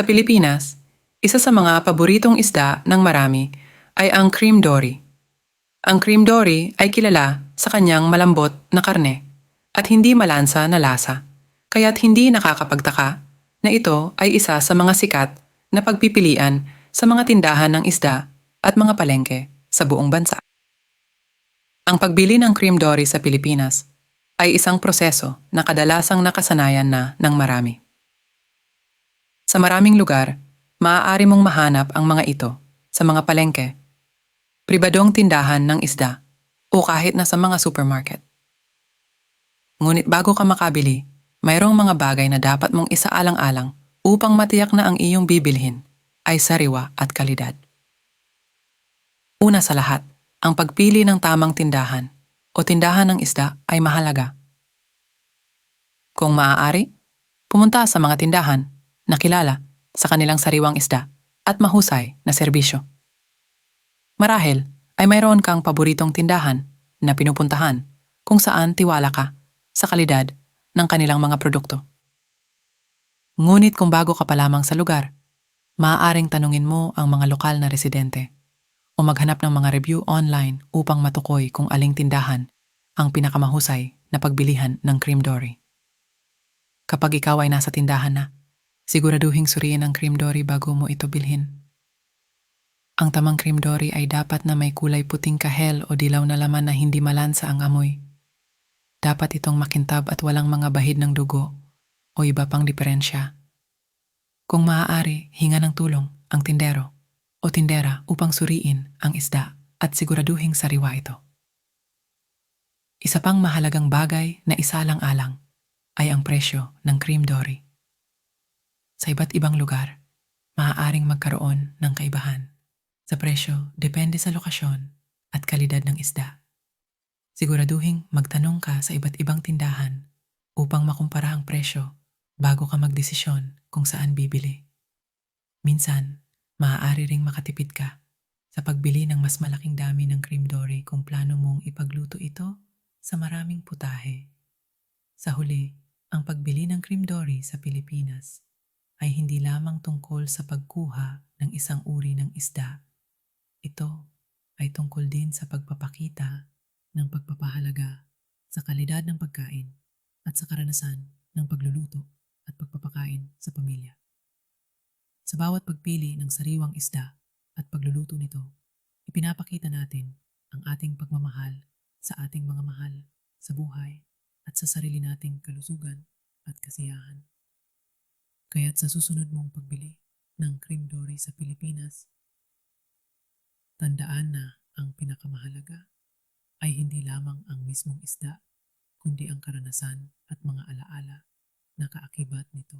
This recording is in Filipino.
Sa Pilipinas, isa sa mga paboritong isda ng marami ay ang cream dory. Ang cream dory ay kilala sa kanyang malambot na karne at hindi malansa na lasa, kaya't hindi nakakapagtaka na ito ay isa sa mga sikat na pagpipilian sa mga tindahan ng isda at mga palengke sa buong bansa. Ang pagbili ng cream dory sa Pilipinas ay isang proseso na kadalasang nakasanayan na ng marami. Sa maraming lugar, maaari mong mahanap ang mga ito sa mga palengke, pribadong tindahan ng isda, o kahit na sa mga supermarket. Ngunit bago ka makabili, mayroong mga bagay na dapat mong isaalang-alang upang matiyak na ang iyong bibilhin ay sariwa at kalidad. Una sa lahat, ang pagpili ng tamang tindahan o tindahan ng isda ay mahalaga. Kung maaari, pumunta sa mga tindahan na kilala sa kanilang sariwang isda at mahusay na serbisyo. Marahil ay mayroon kang paboritong tindahan na pinupuntahan kung saan tiwala ka sa kalidad ng kanilang mga produkto. Ngunit kung bago ka pa lamang sa lugar, maaaring tanungin mo ang mga lokal na residente o maghanap ng mga review online upang matukoy kung aling tindahan ang pinakamahusay na pagbilihan ng cream dory. Kapag ikaw ay nasa tindahan na, siguraduhing suriin ang cream dory bago mo ito bilhin. Ang tamang cream dory ay dapat na may kulay puting kahel o dilaw na laman na hindi malansa ang amoy. Dapat itong makintab at walang mga bahid ng dugo o iba pang diferensya. Kung maaari, hinga ng tulong ang tindero o tindera upang suriin ang isda at siguraduhing sariwa ito. Isa pang mahalagang bagay na isalang-alang ay ang presyo ng cream dory. Sa iba't ibang lugar, maaaring magkaroon ng kaibahan. Sa presyo, depende sa lokasyon at kalidad ng isda. Siguraduhing magtanong ka sa iba't ibang tindahan upang makumpara ang presyo bago ka magdesisyon kung saan bibili. Minsan, maaari ring makatipid ka sa pagbili ng mas malaking dami ng cream dory kung plano mong ipagluto ito sa maraming putahe. Sa huli, ang pagbili ng cream dory sa Pilipinas ay hindi lamang tungkol sa pagkuha ng isang uri ng isda. Ito ay tungkol din sa pagpapakita ng pagpapahalaga sa kalidad ng pagkain at sa karanasan ng pagluluto at pagpapakain sa pamilya. Sa bawat pagpili ng sariwang isda at pagluluto nito, ipinapakita natin ang ating pagmamahal sa ating mga mahal sa buhay at sa sarili nating kalusugan at kasiyahan. Kaya't sa susunod mong pagbili ng cream dory sa Pilipinas, tandaan na ang pinakamahalaga ay hindi lamang ang mismong isda, kundi ang karanasan at mga alaala na kaakibat nito.